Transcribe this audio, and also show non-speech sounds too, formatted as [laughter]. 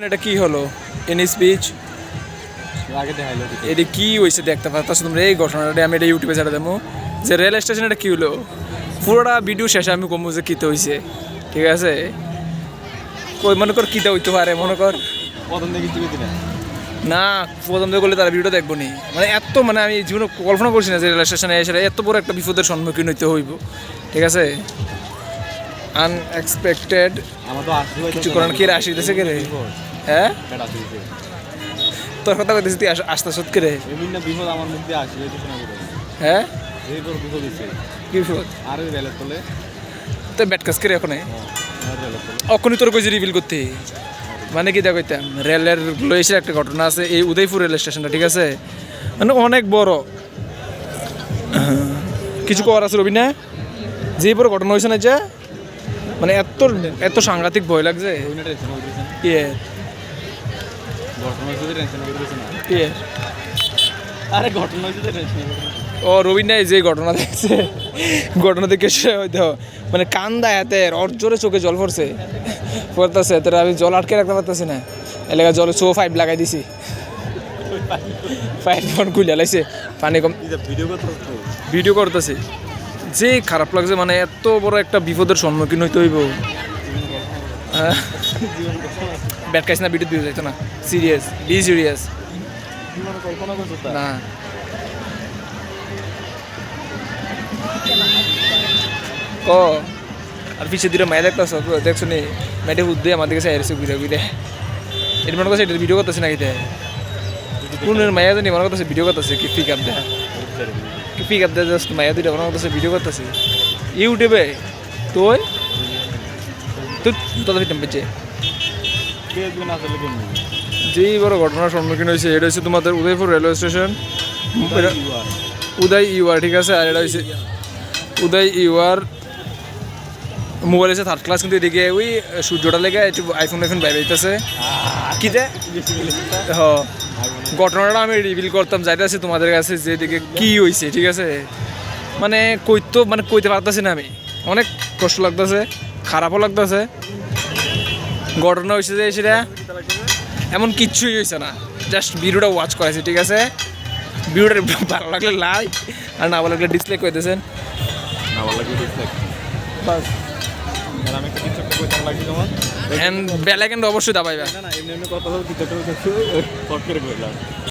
এটা কি হলো? এন স্পিচ আগে এটা কি হয়েছে দেখতে পাচ্ছ? তোমরা এই ঘটনাটা আমি এটা ইউটিউবে ছেড়ে দেবো। যে রেল স্টেশন এটা কি হলো? পুরোটা ভিডিও শেষে আমি কমবো যে কীতে হয়েছে ঠিক আছে? কই মনে কর কীতে হইতে পারে মনে কর। না প্রথম থেকে করলে তারা ভিডিও দেখব নি। মানে এত মানে আমি জীবনে কল্পনা করছি না যে রেল স্টেশনে এসে এত বড় একটা বিপদের সম্মুখীন হইতে হইব। ঠিক আছে? আনএক্সপেক্টেড কিছু করার কি রে আসিতেছে কে রে? হ্যাঁ? তোর কথা কইতেছি তুই আস- আসতে সত্যি রে? বিভিন্ন বিপদ আমার মধ্যে আসি হইতেছে না বিপদ হ্যাঁ? এই তোর বিপদ হচ্ছে কি বিপদ? আর ওই রেলের তলে? তো ব্যাট কাজ করে এখন? অখনই তোর কইছি রিভিল করতে। মানে কি দেখ কইতাম রেলের লইসের একটা ঘটনা আছে এই উদয়পুর রেল স্টেশনটা ঠিক আছে? মানে অনেক বড়। কিছু করার আছে রবি না? যে বড় ঘটনা হয়েছে না যে মানে এত এত সাংঘাতিক ভয় লাগছে। ইয়ে ইয়ে আরে ঘটনা ও রবীন নাই যে ঘটনা দেখছে ঘটনা দেখে সে হয়তো মানে কান্দা এতে ওর জোরে চোখে জল পড়ছে। পড়তেছে তোর আমি জল আটকে রাখতে পারতেছি না। এলাকা জলে চো পাইপ লাগাই দিছি। [laughs] পাইপ ফোন খুলে লাইছে পানি কম ভিডিও করতে ভিডিও করতেছে। যে খারাপ লাগছে মানে এত বড় একটা বিপদের সম্মুখীন হইতে হইব। ব্যাট খাইছ না ভিডিও দিয়ে যাইতো না। সিরিয়াস বি সিরিয়াস না। ক? আর পিছিয়ে দিলে মাই দেখতেছ দেখছ নি? মেয়েটা উদ্দে আমার দিকে চাই আসছে ঘুরে ঘুরে। এটা মনে করছে এটা ভিডিও করতেছে না কিতে কোন মায়া জানি মনে করতেছে ভিডিও করতেছে কি পিক আপ দেয় কি পিক আপ দেয় জাস্ট মায়া দুইটা মনে করতেছে ভিডিও করতেছে। ইউটিউবে তুই? তুই তোদের ভিতরে পেয়েছে কে যেই বড় ঘটনার সম্মুখীন হয়েছে এটা হচ্ছে তোমাদের Udaipur railway station Uday UR. ঠিক আছে? আর এটা হচ্ছে উদয় ইউআর। মোবাইল আছে থার্ড ক্লাস কিন্তু এদিকে ওই সূর্যটা লেগে একটু আইফোন আইফোন বাইরে যাইতেছে কিতে হ। ঘটনাটা আমি রিভিল করতাম যাইতেছি তোমাদের কাছে যে এদিকে কি হয়েছে ঠিক আছে? মানে কইতো মানে কইতে পারতেছি না আমি। অনেক কষ্ট লাগতেছে খারাপও লাগতেছে। ঘটনা হয়েছে যে সেটা এমন কিচ্ছুই হয়েছে না। জাস্ট ভিডিওটা ওয়াচ করেছি ঠিক আছে? ভিডিওটা [laughs] ভালো লাগলে লাইক আর না ভালো লাগলে ডিসপ্লে করে দিয়েছেন। না ভালো ডিসলাইক বাস। আমি একটা কিছু একটা কইতাম লাগি তোমার? অ্যান্ড বেলাইকেন্ড অবশ্যই দাবাইবা। না না এমনি এমনি কথা বলতে ফট করে কইলাম